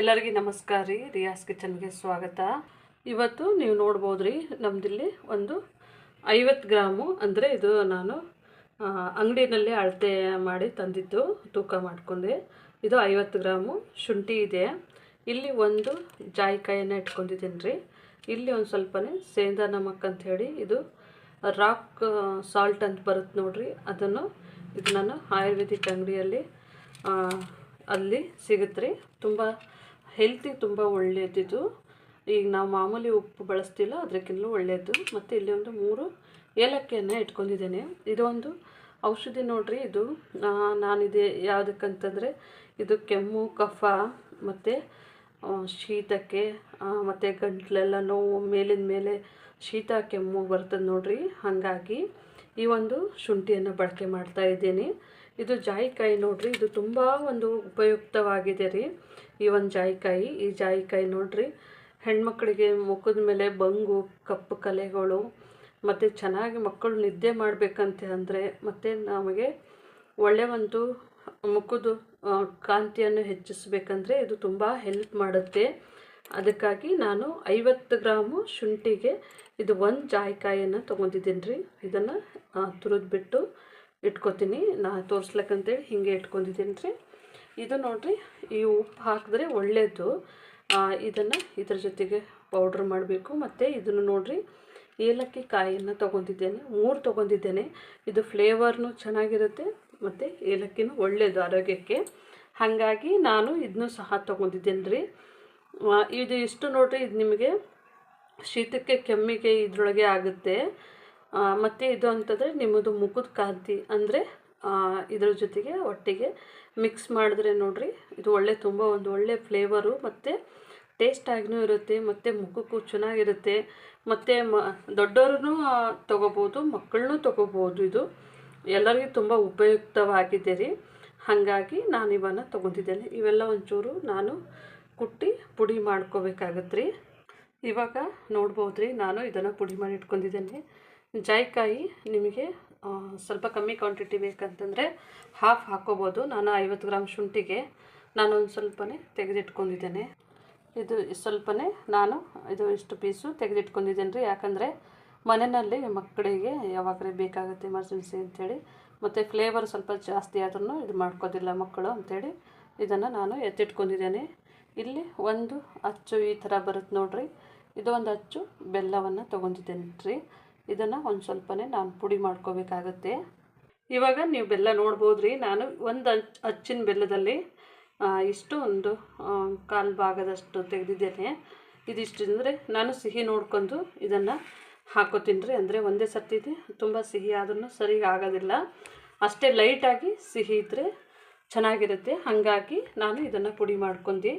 ಎಲ್ಲರಿಗೂ ನಮಸ್ಕಾರ ರೀ. ರಿಯಾಸ್ ಕಿಚನ್ಗೆ ಸ್ವಾಗತ. ಇವತ್ತು ನೀವು ನೋಡ್ಬೋದು ರೀ ನಮ್ಮದಿಲ್ಲಿ ಒಂದು ಐವತ್ತು ಗ್ರಾಮು ಅಂದರೆ ಇದು ನಾನು ಅಂಗಡಿನಲ್ಲಿ ಅಳತೆ ಮಾಡಿ ತಂದಿದ್ದು, ತೂಕ ಮಾಡ್ಕೊಂಡೆ. ಇದು ಐವತ್ತು ಗ್ರಾಮು, ಶುಂಠಿ ಇದೆ. ಇಲ್ಲಿ ಒಂದು ಜಾಯಿಕಾಯನ್ನು ಇಟ್ಕೊಂಡಿದ್ದೀನಿ ರೀ. ಇಲ್ಲಿ ಒಂದು ಸ್ವಲ್ಪನೇ ಸೇಂದಾ ನಮಕ್ ಹೇಳಿ ಇದು ರಾಕ್ ಸಾಲ್ಟ್ ಅಂತ ಬರುತ್ತೆ ನೋಡಿರಿ. ಅದನ್ನು, ಇದು ನಾನು ಆಯುರ್ವೇದಿಕ್ ಅಂಗಡಿಯಲ್ಲಿ ಅಲ್ಲಿ ಸಿಗುತ್ತೆ ರೀ ತುಂಬ ಹೆಲ್ತಿ ತುಂಬ ಒಳ್ಳೆಯದಿದು ಈಗ ನಾವು ಮಾಮೂಲಿ ಉಪ್ಪು ಬಳಸ್ತಿಲ್ಲ ಅದಕ್ಕಿಂತಲೂ ಒಳ್ಳೆಯದು ಮತ್ತು ಇಲ್ಲಿ ಒಂದು ಮೂರು ಏಲಕ್ಕಿಯನ್ನು ಇಟ್ಕೊಂಡಿದ್ದೇನೆ. ಇದೊಂದು ಔಷಧಿ ನೋಡ್ರಿ, ಇದು ನಾನಿದೆ ಯಾವುದಕ್ಕಂತಂದರೆ, ಇದು ಕೆಮ್ಮು, ಕಫ, ಮತ್ತು ಶೀತಕ್ಕೆ ಮತ್ತು ಗಂಟ್ಲೆಲ್ಲ ನೋವು ಮೇಲಿನ ಮೇಲೆ ಶೀತ, ಕೆಮ್ಮು ಬರ್ತದೆ ನೋಡ್ರಿ. ಹಾಗಾಗಿ ಈ ಒಂದು ಶುಂಠಿಯನ್ನು ಬಳಕೆ ಮಾಡ್ತಾ ಇದ್ದೀನಿ. ಇದು ಜಾಯಿಕಾಯಿ ನೋಡ್ರಿ, ಇದು ತುಂಬ ಒಂದು ಉಪಯುಕ್ತವಾಗಿದೆ ರೀ. ಈ ಒಂದು ಜಾಯಿಕಾಯಿ, ಈ ಜಾಯಿಕಾಯಿ ನೋಡ್ರಿ, ಹೆಣ್ಮಕ್ಳಿಗೆ ಮುಖದ ಮೇಲೆ ಬಂಗು, ಕಪ್ಪು ಕಲೆಗಳು, ಮತ್ತು ಚೆನ್ನಾಗಿ ಮಕ್ಕಳು ನಿದ್ದೆ ಮಾಡಬೇಕಂತ ಅಂದರೆ ಮತ್ತು ನಮಗೆ ಒಳ್ಳೆಯ ಒಂದು ಮುಖದ ಕಾಂತಿಯನ್ನು ಹೆಚ್ಚಿಸಬೇಕಂದ್ರೆ ಇದು ತುಂಬ ಹೆಲ್ಪ್ ಮಾಡುತ್ತೆ. ಅದಕ್ಕಾಗಿ ನಾನು ಐವತ್ತು ಗ್ರಾಮು ಶುಂಠಿಗೆ ಇದು ಒಂದು ಜಾಯಿಕಾಯಿಯನ್ನು ತೊಗೊಂಡಿದ್ದೀನಿ ರೀ. ಇದನ್ನು ತುರಿದ್ಬಿಟ್ಟು ಇಟ್ಕೊತೀನಿ. ನಾ ತೋರಿಸ್ಲಕ್ಕಂತೇಳಿ ಹಿಂಗೆ ಇಟ್ಕೊಂಡಿದ್ದೀನಿ ರೀ ಇದು ನೋಡಿರಿ ಈ ಉಪ್ಪು ಹಾಕಿದ್ರೆ ಒಳ್ಳೆಯದು ಇದನ್ನು ಇದ್ರ ಜೊತೆಗೆ ಪೌಡ್ರ್ ಮಾಡಬೇಕು. ಮತ್ತು ಇದನ್ನು ನೋಡಿರಿ, ಏಲಕ್ಕಿ ಕಾಯಿಯನ್ನು ತೊಗೊಂಡಿದ್ದೇನೆ. ಮೂರು ತೊಗೊಂಡಿದ್ದೇನೆ. ಇದು ಫ್ಲೇವರ್ನು ಚೆನ್ನಾಗಿರುತ್ತೆ, ಮತ್ತು ಏಲಕ್ಕಿನೂ ಒಳ್ಳೆಯದು ಆರೋಗ್ಯಕ್ಕೆ. ಹಾಗಾಗಿ ನಾನು ಇದನ್ನು ಸಹ ತೊಗೊಂಡಿದ್ದೇನೆ ರೀ ಇದು ಇಷ್ಟು ನೋಡಿರಿ, ಇದು ನಿಮಗೆ ಶೀತಕ್ಕೆ ಕೆಮ್ಮಿಗೆ ಇದರೊಳಗೆ ಆಗುತ್ತೆ. ಮತ್ತು ಇದು ಅಂತಂದರೆ ನಿಮ್ಮದು ಮುಖದ ಕಾಂತಿ ಅಂದರೆ ಇದ್ರ ಜೊತೆಗೆ ಒಟ್ಟಿಗೆ ಮಿಕ್ಸ್ ಮಾಡಿದ್ರೆ ನೋಡಿರಿ, ಇದು ಒಳ್ಳೆ ತುಂಬ ಒಂದು ಒಳ್ಳೆ ಫ್ಲೇವರು ಮತ್ತು ಟೇಸ್ಟಾಗಿಯೂ ಇರುತ್ತೆ, ಮತ್ತು ಮುಖಕ್ಕೂ ಚೆನ್ನಾಗಿರುತ್ತೆ, ಮತ್ತು ಮ ದೊಡ್ಡವ್ರೂ ತೊಗೋಬೋದು, ಮಕ್ಕಳನ್ನೂ ತೊಗೋಬೋದು ಇದು. ಎಲ್ಲರಿಗೂ ತುಂಬ ಉಪಯುಕ್ತವಾಗಿದೆ ರೀ. ಹಾಗಾಗಿ ನಾನು ಇವನ್ನು ತೊಗೊತಿದ್ದೇನೆ ಇವೆಲ್ಲ ಒಂಚೂರು ನಾನು ಕುಟ್ಟಿ ಪುಡಿ ಮಾಡ್ಕೋಬೇಕಾಗತ್ತೆ ರೀ. ಇವಾಗ ನೋಡ್ಬೋದು ರೀ ನಾನು ಇದನ್ನು ಪುಡಿ ಮಾಡಿ ಇಟ್ಕೊಂಡಿದ್ದೇನೆ. ಜಾಯಿಕಾಯಿ ನಿಮಗೆ ಸ್ವಲ್ಪ ಕಮ್ಮಿ ಕ್ವಾಂಟಿಟಿ ಬೇಕಂತಂದರೆ ಹಾಫ್ ಹಾಕೋಬೋದು. ನಾನು ಐವತ್ತು ಗ್ರಾಮ್ ಶುಂಠಿಗೆ ನಾನು ಒಂದು ಸ್ವಲ್ಪನೇ ತೆಗೆದಿಟ್ಕೊಂಡಿದ್ದೇನೆ. ಇದು ಸ್ವಲ್ಪನೇ ನಾನು ಇದು ಇಷ್ಟು ಪೀಸು ತೆಗೆದಿಟ್ಕೊಂಡಿದ್ದೇನೆ ರೀ ಯಾಕಂದರೆ ಮನೆಯಲ್ಲಿ ಮಕ್ಕಳಿಗೆ ಯಾವಾಗಲೇ ಬೇಕಾಗುತ್ತೆ ಎಮರ್ಜೆನ್ಸಿ ಅಂಥೇಳಿ ಮತ್ತು ಫ್ಲೇವರ್ ಸ್ವಲ್ಪ ಜಾಸ್ತಿ ಆದ್ರೂ ಇದು ಮಾಡ್ಕೋದಿಲ್ಲ ಮಕ್ಕಳು ಅಂಥೇಳಿ ಇದನ್ನು ನಾನು ಎತ್ತಿಟ್ಕೊಂಡಿದ್ದೇನೆ. ಇಲ್ಲಿ ಒಂದು ಅಚ್ಚು ಈ ಥರ ಬರುತ್ತೆ ನೋಡಿರಿ. ಇದು ಒಂದು ಅಚ್ಚು ಬೆಲ್ಲವನ್ನು ತೊಗೊಂಡಿದ್ದೇನೆ ರೀ ಇದನ್ನು ಒಂದು ಸ್ವಲ್ಪನೇ ನಾನು ಪುಡಿ ಮಾಡ್ಕೋಬೇಕಾಗತ್ತೆ. ಇವಾಗ ನೀವು ಬೆಲ್ಲ ನೋಡ್ಬೋದು ರೀ ನಾನು ಒಂದು ಅಚ್ ಅಚ್ಚಿನ ಬೆಲ್ಲದಲ್ಲಿ ಇಷ್ಟು ಒಂದು ಕಾಲು ಭಾಗದಷ್ಟು ತೆಗೆದಿದ್ದೇನೆ. ಇದಿಷ್ಟು ಅಂದರೆ ನಾನು ಸಿಹಿ ನೋಡ್ಕೊಂಡು ಇದನ್ನು ಹಾಕೋತೀನಿ ರೀ ಅಂದರೆ ಒಂದೇ ಸರ್ತಿ ತುಂಬ ಸಿಹಿ ಆದ್ರೂ ಸರಿಗೆ ಆಗೋದಿಲ್ಲ. ಅಷ್ಟೇ ಲೈಟಾಗಿ ಸಿಹಿ ಇದ್ದರೆ ಚೆನ್ನಾಗಿರುತ್ತೆ. ಹಾಗಾಗಿ ನಾನು ಇದನ್ನು ಪುಡಿ ಮಾಡ್ಕೊಂಡು.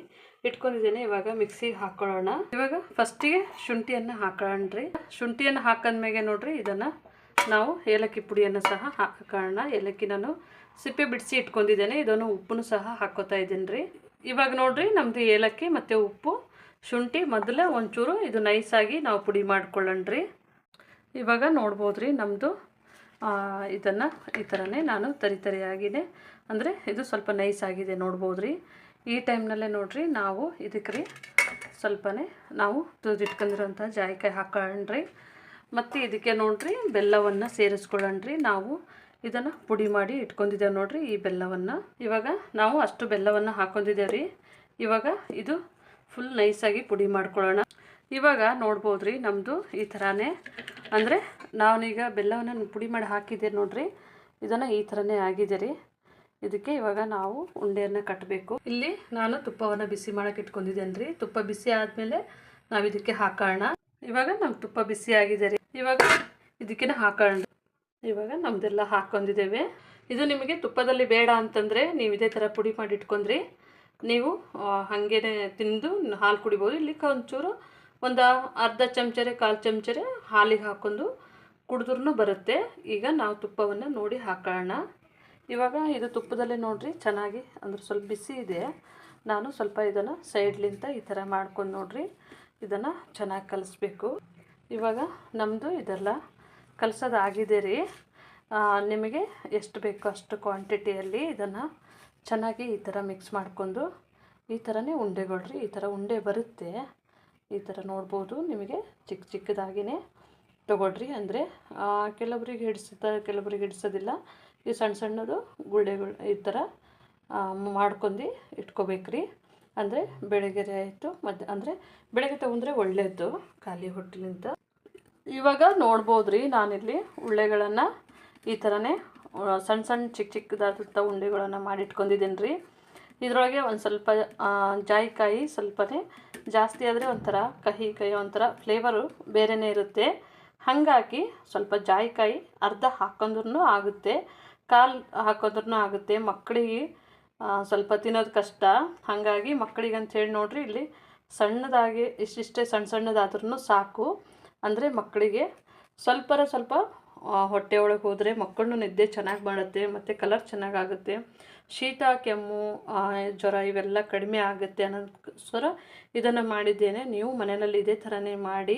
ಇಟ್ಕೊಂಡಿದ್ದೇನೆ. ಇವಾಗ ಮಿಕ್ಸಿಗೆ ಹಾಕೊಳ್ಳೋಣ. ಇವಾಗ ಫಸ್ಟಿಗೆ ಶುಂಠಿಯನ್ನು ಹಾಕೊಳ್ಳಣ್ರಿ. ಶುಂಠಿಯನ್ನು ಹಾಕೊಂಡ್ಮೇಲೆ ನೋಡ್ರಿ, ಇದನ್ನು ನಾವು ಏಲಕ್ಕಿ ಪುಡಿಯನ್ನು ಸಹ ಹಾಕೋಣ ಏಲಕ್ಕಿ ನಾನು ಸಿಪ್ಪೆ ಬಿಡಿಸಿ ಇಟ್ಕೊಂಡಿದ್ದೇನೆ. ಇದನ್ನು ಉಪ್ಪನ್ನು ಸಹ ಹಾಕೋತಾ ಇದ್ದೀನಿ ರೀ ಇವಾಗ ನೋಡ್ರಿ ನಮ್ಮದು ಏಲಕ್ಕಿ ಮತ್ತು ಉಪ್ಪು, ಶುಂಠಿ ಮೊದಲೇ ಒಂಚೂರು ಇದು ನೈಸಾಗಿ ನಾವು ಪುಡಿ ಮಾಡ್ಕೊಳ್ಳೋಣ ರೀ ಇವಾಗ ನೋಡ್ಬೋದು ರೀ ನಮ್ಮದು ಇದನ್ನು ಈ ಥರನೇ ನಾನು ತರಿ ತರಿಯಾಗಿನೇ, ಅಂದರೆ ಇದು ಸ್ವಲ್ಪ ನೈಸ್ ಆಗಿದೆ ನೋಡ್ಬೋದು ರೀ ಈ ಟೈಮ್ನಲ್ಲೇ ನೋಡ್ರಿ, ನಾವು ಇದಕ್ಕೆ ರೀ ಸ್ವಲ್ಪನೇ ನಾವು ತುದಿಟ್ಕೊಂಡಿರೋಂಥ ಜಾಯಿಕಾಯಿ ಹಾಕೊಂಡ್ರಿ. ಮತ್ತು ಇದಕ್ಕೆ ನೋಡ್ರಿ, ಬೆಲ್ಲವನ್ನು ಸೇರಿಸ್ಕೊಳ್ಳೋಣ್ರಿ. ನಾವು ಇದನ್ನು ಪುಡಿ ಮಾಡಿ ಇಟ್ಕೊಂಡಿದ್ದೇವೆ ನೋಡ್ರಿ ಈ ಬೆಲ್ಲವನ್ನು. ಇವಾಗ ನಾವು ಅಷ್ಟು ಬೆಲ್ಲವನ್ನು ಹಾಕೊಂಡಿದ್ದೇವೆ ರೀ. ಇವಾಗ ಇದು ಫುಲ್ ನೈಸಾಗಿ ಪುಡಿ ಮಾಡ್ಕೊಳ್ಳೋಣ. ಇವಾಗ ನೋಡ್ಬೋದು ರೀ ನಮ್ಮದು ಈ ಥರನೇ. ಅಂದರೆ ನಾನೀಗ ಬೆಲ್ಲವನ್ನು ಪುಡಿ ಮಾಡಿ ಹಾಕಿದ್ದೆ ನೋಡ್ರಿ. ಇದನ್ನು ಈ ಥರನೇ ಆಗಿದೆ ರೀ. ಇದಕ್ಕೆ ಇವಾಗ ನಾವು ಉಂಡೆಯನ್ನು ಕಟ್ಟಬೇಕು ಇಲ್ಲಿ ನಾನು ತುಪ್ಪವನ್ನು ಬಿಸಿ ಮಾಡೋಕೆ ಇಟ್ಕೊಂಡಿದ್ದೇನೆ ರೀ ತುಪ್ಪ ಬಿಸಿ ಆದಮೇಲೆ ನಾವು ಇದಕ್ಕೆ ಹಾಕೋಣ ಇವಾಗ ನಮ್ಮ ತುಪ್ಪ ಬಿಸಿ ಆಗಿದೆ ರೀ. ಇವಾಗ ಇದಕ್ಕೆ ಹಾಕೋಣ ಇವಾಗ ನಮ್ಮದೆಲ್ಲ ಹಾಕೊಂಡಿದ್ದೇವೆ. ಇದು ನಿಮಗೆ ತುಪ್ಪದಲ್ಲಿ ಬೇಡ ಅಂತಂದರೆ ನೀವು ಇದೇ ಥರ ಪುಡಿ ಮಾಡಿ ಇಟ್ಕೊಂಡ್ರಿ. ನೀವು ಹಾಗೇ ಹಾಗೇನೆ ತಿಂದು ಹಾಲು ಕುಡಿಬೋದು. ಇಲ್ಲಿ ಒಂಚೂರು ಒಂದು ಅರ್ಧ ಚಮಚರೆ, ಕಾಲು ಚಮಚರೆ ಹಾಲಿಗೆ ಹಾಕೊಂಡು ಕುಡಿದ್ರೂ ಬರುತ್ತೆ. ಈಗ ನಾವು ತುಪ್ಪವನ್ನು ನೋಡಿ ಹಾಕೋಣ ಇವಾಗ ಇದು ತುಪ್ಪದಲ್ಲೇ ನೋಡ್ರಿ, ಚೆನ್ನಾಗಿ ಅಂದ್ರೆ ಸ್ವಲ್ಪ ಬಿಸಿ ಇದೆ. ನಾನು ಸ್ವಲ್ಪ ಇದನ್ನು ಸೈಡ್ಲಿಂದ ಈ ಥರ ಮಾಡ್ಕೊಂಡು ನೋಡ್ರಿ, ಇದನ್ನು ಚೆನ್ನಾಗಿ ಕಲಿಸ್ಬೇಕು. ಇವಾಗ ನಮ್ಮದು ಇದೆಲ್ಲ ಕಲಿಸೋದು ಆಗಿದೆ ರೀ. ನಿಮಗೆ ಎಷ್ಟು ಬೇಕೋ ಅಷ್ಟು ಕ್ವಾಂಟಿಟಿಯಲ್ಲಿ ಇದನ್ನು ಚೆನ್ನಾಗಿ ಈ ಥರ ಮಿಕ್ಸ್ ಮಾಡಿಕೊಂಡು, ಈ ಥರನೇ ಉಂಡೆಗಳ್ರಿ, ಈ ಥರ ಉಂಡೆ ಬರುತ್ತೆ. ಈ ಥರ ನೋಡ್ಬೋದು, ನಿಮಗೆ ಚಿಕ್ಕ ಚಿಕ್ಕದಾಗಿಯೇ ತೊಗೊಳ್ರಿ. ಅಂದರೆ ಕೆಲವರಿಗೆ ಹಿಡಿಸುತ್ತೆ ಕೆಲವರಿಗೆ ಹಿಡಿಸೋದಿಲ್ಲ. ಈ ಸಣ್ಣ ಸಣ್ಣದು ಗುಳ್ಳೆಗಳು ಈ ಥರ ಮಾಡ್ಕೊಂಡು ಇಟ್ಕೋಬೇಕ್ರಿ. ಅಂದರೆ ಬೆಳಗ್ಗೆ ಆಯಿತು ಮತ್ತು ಅಂದರೆ ಬೆಳಗ್ಗೆ ತೊಗೊಂಡ್ರೆ ಒಳ್ಳೆಯದು ಖಾಲಿ ಹೊಟ್ಟೆಲಿಂದ. ಇವಾಗ ನೋಡ್ಬೋದು ರೀ ನಾನಿಲ್ಲಿ ಉಳ್ಳೆಗಳನ್ನು ಈ ಥರನೇ ಸಣ್ಣ ಸಣ್ಣ ಚಿಕ್ಕ ಚಿಕ್ಕದಾದಂಥ ಉಂಡೆಗಳನ್ನು ಮಾಡಿಟ್ಕೊಂಡಿದ್ದೀನಿ ರೀ ಇದರೊಳಗೆ ಒಂದು ಸ್ವಲ್ಪ ಜಾಯಿಕಾಯಿ ಸ್ವಲ್ಪನೇ ಜಾಸ್ತಿ ಆದರೆ ಒಂಥರ ಕಹಿ ಕಹಿ ಒಂಥರ ಫ್ಲೇವರು ಬೇರೆಯೇ ಇರುತ್ತೆ. ಹಾಗಾಗಿ ಸ್ವಲ್ಪ ಜಾಯಿಕಾಯಿ ಅರ್ಧ ಹಾಕೊಂಡ್ರೂ ಆಗುತ್ತೆ. ಕಾಲು ಹಾಕೋದ್ರೂ ಆಗುತ್ತೆ. ಮಕ್ಕಳಿಗೆ ಸ್ವಲ್ಪ ತಿನ್ನೋದು ಕಷ್ಟ. ಹಾಗಾಗಿ ಮಕ್ಕಳಿಗೆ ಅಂತೇಳಿ ನೋಡ್ರಿ, ಇಲ್ಲಿ ಸಣ್ಣದಾಗಿ, ಇಷ್ಟಿಷ್ಟೇ ಸಣ್ಣ ಸಣ್ಣದಾದ್ರೂ ಸಾಕು. ಅಂದರೆ ಮಕ್ಕಳಿಗೆ ಸ್ವಲ್ಪರ ಸ್ವಲ್ಪ ಹೊಟ್ಟೆ ಒಳಗೆ ಹೋದರೆ ಮಕ್ಕಳನ್ನು ನಿದ್ದೆ ಚೆನ್ನಾಗಿ ಮಾಡುತ್ತೆ, ಮತ್ತು ಕಲರ್ ಚೆನ್ನಾಗಾಗುತ್ತೆ. ಶೀತ, ಕೆಮ್ಮು ಜ್ವರ ಇವೆಲ್ಲ ಕಡಿಮೆ ಆಗುತ್ತೆ ಅನ್ನೋದಕ್ಕೋಸ್ಕರ ಇದನ್ನು ಮಾಡಿದ್ದೇನೆ. ನೀವು ಮನೆಯಲ್ಲಿ ಇದೇ ಥರನೇ ಮಾಡಿ.